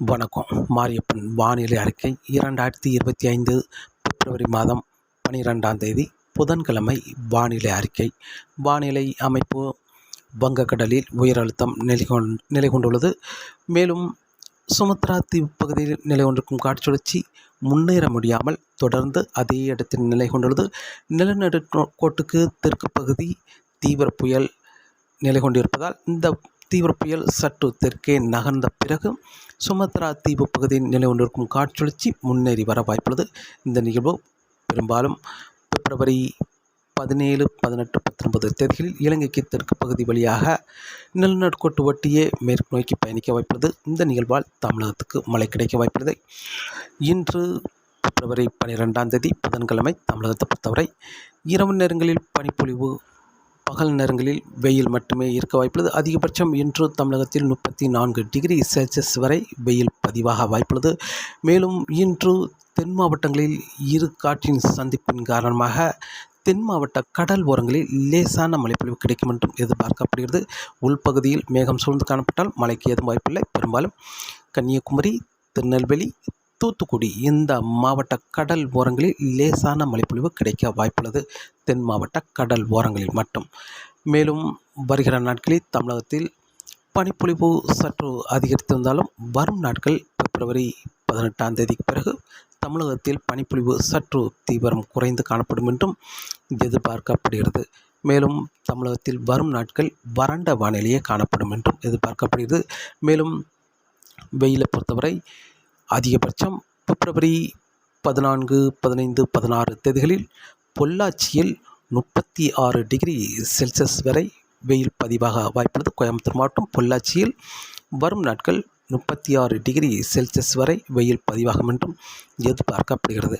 வணக்கம். மாரியப்பன் வானிலை அறிக்கை இரண்டாயிரத்தி இருபத்தி ஐந்து பிப்ரவரி மாதம் பனிரெண்டாம் தேதி புதன்கிழமை வானிலை அறிக்கை. வானிலை அமைப்பு வங்கக்கடலில் உயர் அழுத்தம் நிலை கொண் நிலை கொண்டுள்ளது மேலும் சுமத்ரா தீவு பகுதியில் நிலை கொண்டிருக்கும் காற்றுழற்சி முன்னேற முடியாமல் தொடர்ந்து அதே இடத்தில் நிலை கொண்டுள்ளது நிலநடுக்கோட்டுக்கு தெற்கு பகுதி தீவிர புயல் நிலை கொண்டிருப்பதால் இந்த தீவிர புயல் சற்று தெற்கே நகர்ந்த பிறகு சுமத்ரா தீவு பகுதியில் நிலை கொண்டிருக்கும் காற்றுச்சுழற்சி முன்னேறி வர வாய்ப்புள்ளது. இந்த நிகழ்வு பெரும்பாலும் பிப்ரவரி பதினேழு பதினெட்டு பத்தொன்பது தேதிகளில் இலங்கைக்கு தெற்கு பகுதி வழியாக நிலநடுக்கோட்டு ஒட்டியே மேற்கு நோக்கி பயணிக்க வாய்ப்புள்ளது. இந்த நிகழ்வால் தமிழகத்துக்கு மழை கிடைக்க வாய்ப்புள்ளது. இன்று பிப்ரவரி பனிரெண்டாம் தேதி புதன்கிழமை தமிழகத்தை பொறுத்தவரை இரவு நேரங்களில் பனிப்பொழிவு பகல் நேரங்களில் வெயில் மட்டுமே இருக்க வாய்ப்புள்ளது. அதிகபட்சம் இன்று தமிழகத்தில் முப்பத்தி நான்கு டிகிரி செல்சியஸ் வரை வெயில் பதிவாக வாய்ப்புள்ளது. மேலும் இன்று தென் மாவட்டங்களில் இரு காற்றின் சந்திப்பின் காரணமாக தென் மாவட்ட கடல் ஓரங்களில் லேசான மழைப்பொழிவு கிடைக்கும் என்றும் எதிர்பார்க்கப்படுகிறது. உள்பகுதியில் மேகம் சூழ்ந்து காணப்பட்டால் மழைக்கு ஏதும் வாய்ப்பில்லை. பெரும்பாலும் கன்னியாகுமரி திருநெல்வேலி தூத்துக்குடி இந்த மாவட்ட கடல் ஓரங்களில் லேசான மழைப்பொழிவு கிடைக்க வாய்ப்புள்ளது. தென் மாவட்ட கடல் ஓரங்களில் மட்டும். மேலும் வருகிற நாட்களில் தமிழகத்தில் பனிப்பொழிவு சற்று அதிகரித்திருந்தாலும் வரும் நாட்கள் பிப்ரவரி பதினெட்டாம் தேதிக்கு பிறகு தமிழகத்தில் பனிப்பொழிவு சற்று தீவிரம் குறைந்து காணப்படும் என்றும் எதிர்பார்க்கப்படுகிறது. மேலும் தமிழகத்தில் வரும் நாட்கள் வறண்ட வானிலையே காணப்படும் என்றும் எதிர்பார்க்கப்படுகிறது. மேலும் வெயிலை பொறுத்தவரை அதிகபட்சம் பிப்ரவரி பதினான்கு பதினைந்து பதினாறு தேதிகளில் பொள்ளாச்சியில் முப்பத்தி ஆறு டிகிரி செல்சியஸ் வரை வெயில் பதிவாக வாய்ப்புள்ளது. கோயம்புத்தூர் மாவட்டம் பொள்ளாச்சியில் வரும் நாட்கள் முப்பத்தி ஆறு டிகிரி செல்சியஸ் வரை வெயில் பதிவாகும் என்றும் எதிர்பார்க்கப்படுகிறது.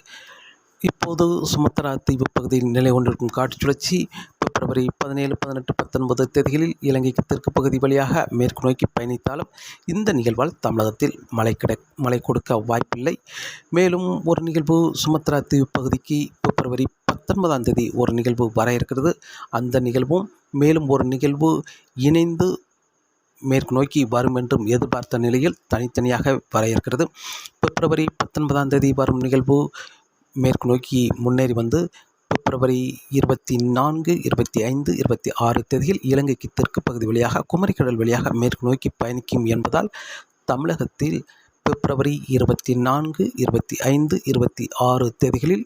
இப்போது சுமத்ரா தீவு பகுதியில் நிலை கொண்டிருக்கும் காட்டுச் சுழற்சி பிப்ரவரி பதினேழு பதினெட்டு பத்தொன்பது தேதிகளில் இலங்கைக்கு தெற்கு பகுதி வழியாக மேற்கு நோக்கி பயணித்தாலும் இந்த நிகழ்வால் தமிழகத்தில் மழை கிடை மழை கொடுக்க வாய்ப்பில்லை. மேலும் ஒரு நிகழ்வு சுமத்ரா தீவு பகுதிக்கு பிப்ரவரி பத்தொன்பதாம் தேதி ஒரு நிகழ்வு வர இருக்கிறது. அந்த நிகழ்வும் மேலும் ஒரு நிகழ்வு இணைந்து மேற்கு நோக்கி வரும் என்றும் எதிர்பார்த்த நிலையில் தனித்தனியாக வர இருக்கிறது. பிப்ரவரி பத்தொன்பதாம் தேதி வரும் நிகழ்வு மேற்கு நோக்கி முன்னேறி வந்து பிப்ரவரி இருபத்தி நான்கு இருபத்தி ஐந்து இருபத்தி ஆறு தேதியில் இலங்கைக்கு தெற்கு பகுதி வழியாக குமரிக்கடல் வழியாக மேற்கு நோக்கி பயணிக்கும் என்பதால் தமிழகத்தில் பிப்ரவரி இருபத்தி நான்கு இருபத்தி ஐந்து இருபத்தி ஆறு தேதிகளில்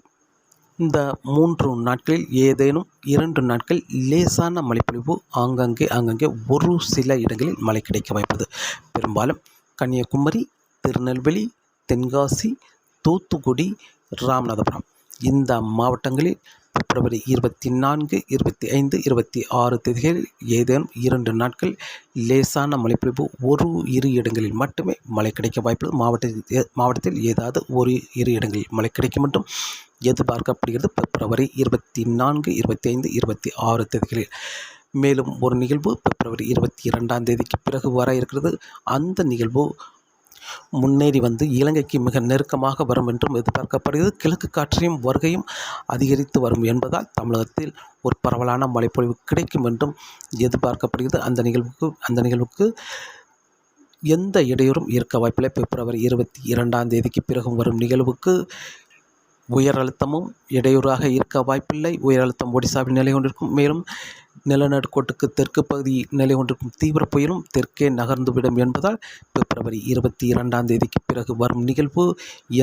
இந்த மூன்று நாட்களில் ஏதேனும் இரண்டு நாட்கள் லேசான மழைப்பொழிவு ஆங்காங்கே ஆங்காங்கே ஒரு சில இடங்களில் மழை கிடைக்க வாய்ப்பது. பெரும்பாலும் கன்னியாகுமரி திருநெல்வேலி தென்காசி தூத்துக்குடி ராமநாதபுரம் இந்த மாவட்டங்களில் பிப்ரவரி இருபத்தி நான்கு இருபத்தி ஐந்து இருபத்தி ஆறு தேதிகளில் ஏதேனும் இரண்டு நாட்கள் லேசான மழைப்பொழிவு ஒரு இரு இடங்களில் மட்டுமே மழை கிடைக்க வாய்ப்புள்ளது. மாவட்டத்தில் மாவட்டத்தில் ஏதாவது ஒரு இரு இடங்களில் மழை கிடைக்கும் என்றும் எதிர்பார்க்கப்படுகிறது. பிப்ரவரி இருபத்தி நான்கு இருபத்தி ஐந்து இருபத்தி ஆறு தேதிகளில். மேலும் ஒரு நிகழ்வு பிப்ரவரி இருபத்தி இரண்டாம் தேதிக்கு பிறகு வர இருக்கிறது. அந்த நிகழ்வு முன்னேறி வந்து இலங்கைக்கு மிக நெருக்கமாக வரும் என்றும் எதிர்பார்க்கப்படுகிறது. கிழக்கு காற்றையும் வருகையும் அதிகரித்து வரும் என்பதால் தமிழகத்தில் ஒரு பரவலான மழைப்பொழிவு கிடைக்கும் என்றும் எதிர்பார்க்கப்படுகிறது. அந்த நிகழ்வுக்கு அந்த நிகழ்வுக்கு எந்த இடையூறும் இருக்க வாய்ப்பில்லை. பிப்ரவரி இருபத்தி இரண்டாம் தேதிக்கு பிறகும் வரும் நிகழ்வுக்கு உயர் அழுத்தமும் இடையூறாக இருக்க வாய்ப்பில்லை. உயர் அழுத்தம் ஒடிசாவில் நிலை கொண்டிருக்கும். மேலும் நிலநடுக்கோட்டுக்கு தெற்கு பகுதி நிலை கொண்டிருக்கும் தீவிர புயலும் தெற்கே நகர்ந்துவிடும் என்பதால் பிப்ரவரி இருபத்தி இரண்டாம் தேதிக்கு பிறகு வரும் நிகழ்வு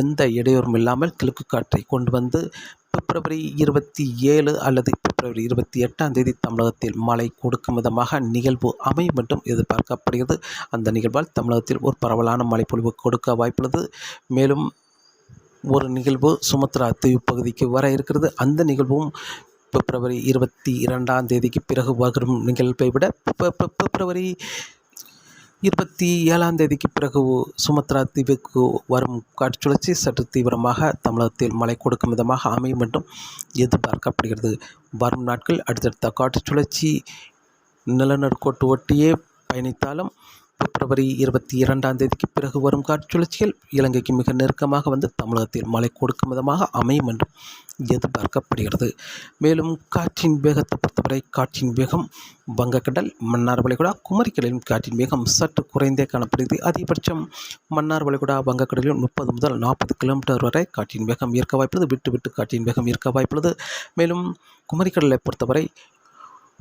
எந்த இடையூறும் இல்லாமல் கிழக்கு காற்றை கொண்டு வந்து பிப்ரவரி இருபத்தி ஏழு அல்லது பிப்ரவரி இருபத்தி எட்டாம் தேதி தமிழகத்தில் மழை கொடுக்கும் விதமாக நிகழ்வு அமையும் என்றும் எதிர்பார்க்கப்படுகிறது. அந்த நிகழ்வால் தமிழகத்தில் ஒரு பரவலான மழைப்பொழிவு கொடுக்க வாய்ப்புள்ளது. மேலும் ஒரு நிகழ்வு சுமத்ரா தீவு பகுதிக்கு வர இருக்கிறது. அந்த நிகழ்வும் பிப்ரவரி இருபத்தி இரண்டாம் தேதிக்கு பிறகு வரும் நிகழ்வை விட பிப்ரவரி இருபத்தி ஏழாம் தேதிக்கு பிறகு சுமத்ரா தீவுக்கு வரும் காற்று சுழற்சி சற்று தீவிரமாக தமிழகத்தில் மழை கொடுக்கும் விதமாக அமையும் என்றும் எதிர்பார்க்கப்படுகிறது. வரும் நாட்கள் அடுத்தடுத்த காற்று சுழற்சி நிலநடுக்கோட்டு ஒட்டியே பயணித்தாலும் பிப்ரவரி இருபத்தி இரண்டாம் தேதிக்கு பிறகு வரும் காற்றுச்சுழற்சிகள் இலங்கைக்கு மிக நெருக்கமாக வந்து தமிழகத்தில் மழை கொடுக்கும் விதமாக அமையும் என்றும் எதிர்பார்க்கப்படுகிறது. மேலும் காற்றின் வேகத்தை பொறுத்தவரை காற்றின் வேகம் வங்கக்கடல் மன்னார் வளைகுடா குமரிக்கடலின் காற்றின் வேகம் சற்று குறைந்தே காணப்படுகிறது. அதிகபட்சம் மன்னார் வளைகுடா வங்கக்கடலில் முப்பது முதல் நாற்பது கிலோமீட்டர் வரை காற்றின் வேகம் ஈர்க்க வாய்ப்புள்ளது. விட்டு விட்டு காற்றின் வேகம் ஈர்க்க வாய்ப்புள்ளது. மேலும் குமரிக்கடலை பொறுத்தவரை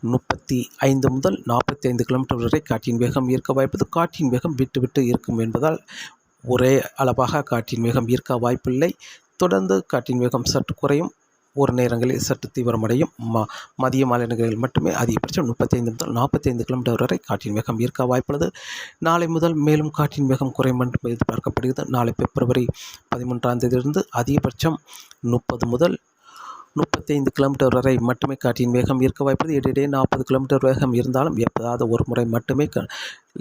முப்பத்தி ஐந்து முதல் நாற்பத்தி ஐந்து கிலோமீட்டர் வரை காற்றின் வேகம் ஈர்க்க வாய்ப்பது. காற்றின் வேகம் விட்டு விட்டு இருக்கும் என்பதால் ஒரே அளவாக காற்றின் வேகம் ஈர்க்க வாய்ப்பில்லை. தொடர்ந்து காற்றின் வேகம் சற்று குறையும். ஒரு நேரங்களில் சற்று தீவிரமடையும். ம மதிய மாலை நேரங்களில் மட்டுமே அதிகபட்சம் முப்பத்தைந்து முதல் நாற்பத்தைந்து கிலோமீட்டர் வரை காற்றின் வேகம் ஈர்க்க வாய்ப்புள்ளது. நாளை முதல் மேலும் காற்றின் வேகம் குறையும் என்று எதிர்பார்க்கப்படுகிறது. நாளை பிப்ரவரி பதிமூன்றாம் தேதியிலிருந்து அதிகபட்சம் முப்பது முதல் முப்பத்தைந்து கிலோமீட்டர் வரை மட்டுமே காற்றின் வேகம் இருக்க வாய்ப்பது. இடையிடையே நாற்பது கிலோமீட்டர் வேகம் இருந்தாலும் எப்போதாவது ஒரு முறை மட்டுமே க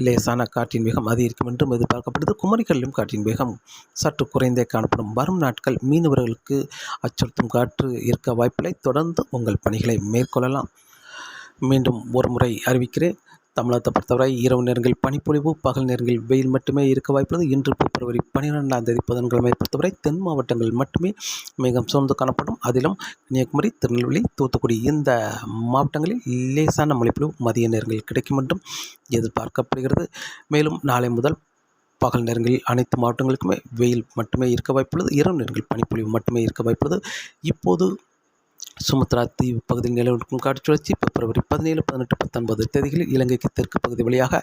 லேசான காற்றின் வேகம் அதிகரிக்கும் என்றும் எதிர்பார்க்கப்படுது. குமரிக்கல்லும் காற்றின் வேகம் சற்று குறைந்தே காணப்படும். வரும் நாட்கள் மீனவர்களுக்கு அச்சுறுத்தும் காற்று இருக்க வாய்ப்பில்லை. தொடர்ந்து உங்கள் பணிகளை மேற்கொள்ளலாம். மீண்டும் ஒரு முறை அறிவிக்கிறேன். தமிழகத்தை பொறுத்தவரை இரவு நேரங்களில் பனிப்பொழிவு பகல் நேரங்களில் வெயில் மட்டுமே இருக்க வாய்ப்புள்ளது. இன்று பிப்ரவரி பன்னிரெண்டாம் தேதி புதன்கிழமை பொறுத்தவரை தென் மாவட்டங்களில் மட்டுமே மேகம் சூழ்ந்து காணப்படும். அதிலும் கன்னியாகுமரி திருநெல்வேலி தூத்துக்குடி இந்த மாவட்டங்களில் லேசான மழைப்பொழிவு மதிய நேரங்களில் கிடைக்கும் என்றும் எதிர்பார்க்கப்படுகிறது. மேலும் நாளை முதல் பகல் நேரங்களில் அனைத்து மாவட்டங்களுக்குமே வெயில் மட்டுமே இருக்க வாய்ப்புள்ளது. இரவு நேரங்களில் பனிப்பொழிவு மட்டுமே இருக்க வாய்ப்புள்ளது. இப்போது சுமத்ரா தீவு பகுதியில் நிலநடுக்கும் காற்று சுழற்சி பிப்ரவரி பதினேழு பதினெட்டு பத்தொன்பது தேதிகளில் இலங்கைக்கு தெற்கு பகுதி வழியாக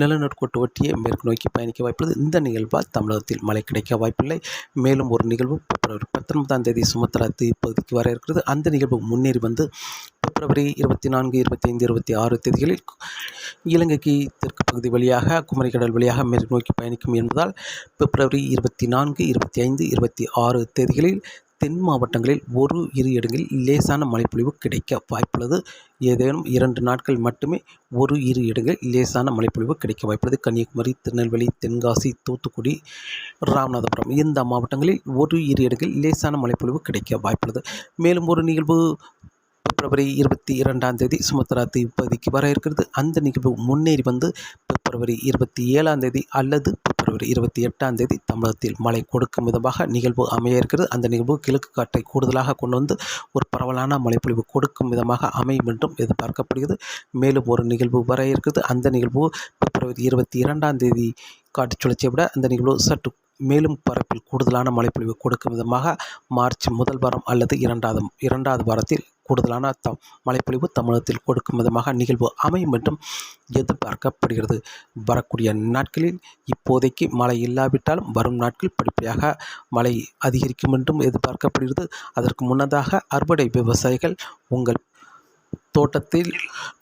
நிலநடுக்கோட்டு ஒட்டிய மேற்கு நோக்கி பயணிக்க வாய்ப்புள்ளது. இந்த நிகழ்வால் தமிழகத்தில் மழை கிடைக்க வாய்ப்பில்லை. மேலும் ஒரு நிகழ்வு பிப்ரவரி பத்தொன்பதாம் தேதி சுமத்ரா தீவு பகுதிக்கு வர இருக்கிறது. அந்த நிகழ்வு முன்னேறி வந்து பிப்ரவரி இருபத்தி நான்கு இருபத்தி ஐந்து இருபத்தி ஆறு தேதிகளில் இலங்கைக்கு தெற்கு பகுதி வழியாக குமரிக்கடல் வழியாக மேற்கு நோக்கி பயணிக்கும் என்பதால் பிப்ரவரி இருபத்தி நான்கு இருபத்தி ஐந்து இருபத்தி ஆறு தேதிகளில் தென் மாவட்டங்களில் ஒரு இரு இடங்களில் லேசான மழைப்பொழிவு கிடைக்க வாய்ப்புள்ளது. ஏதேனும் இரண்டு நாட்கள் மட்டுமே ஒரு இரு இடங்களில் லேசான மழைப்பொழிவு கிடைக்க வாய்ப்புள்ளது. கன்னியாகுமரி திருநெல்வேலி தென்காசி தூத்துக்குடி ராமநாதபுரம் இந்த மாவட்டங்களில் ஒரு இரு இடங்களில் லேசான மழைப்பொழிவு கிடைக்க வாய்ப்புள்ளது. மேலும் ஒரு நிகழ்வு பிப்ரவரி இருபத்தி இரண்டாம் தேதி சுமத்ரா தீபதிக்கு வர இருக்கிறது. அந்த நிகழ்வு முன்னேறி வந்து பிப்ரவரி இருபத்தி ஏழாம் தேதி அல்லது பிப்ரவரி இருபத்தி எட்டாம் தேதி தமிழகத்தில் மழை கொடுக்கும் விதமாக நிகழ்வு அமைய இருக்கிறது. அந்த நிகழ்வு கிழக்கு காற்றை கூடுதலாக கொண்டு வந்து ஒரு பரவலான மழைப்பொழிவு கொடுக்கும் விதமாக அமையும் என்றும் எதிர்பார்க்கப்படுகிறது. மேலும் ஒரு நிகழ்வு வர இருக்கிறது. அந்த நிகழ்வு பிப்ரவரி இருபத்தி இரண்டாம் தேதி காற்று சுழற்சியை விட அந்த நிகழ்வு சற்று மேலும் பரப்பில் கூடுதலான மழைப்பொழிவு கொடுக்கும் விதமாக மார்ச் முதல் வாரம் அல்லது இரண்டாவது இரண்டாவது வாரத்தில் கூடுதலான த மழைப்பொழிவு தமிழகத்தில் கொடுக்கும் விதமாக நிகழ்வு அமையும் என்றும் எதிர்பார்க்கப்படுகிறது. வரக்கூடிய நாட்களில் இப்போதைக்கு மழை இல்லாவிட்டாலும் வரும் நாட்கள் படிப்படியாக மழை அதிகரிக்கும் என்றும் எதிர்பார்க்கப்படுகிறது. அதற்கு முன்னதாக அறுவடை விவசாயிகள் உங்கள் தோட்டத்தில்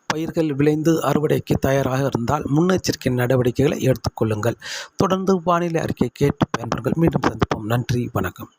பயிர்கள் விளைந்து அறுவடைக்கு தயாராக இருந்தால் முன்னெச்சரிக்கை நடவடிக்கைகளை எடுத்துக்கொள்ளுங்கள் தொடர்ந்து வானிலை அறிக்கை கேட்டு பயன்பெறுங்கள். மீண்டும் சந்திப்போம். நன்றி. வணக்கம்.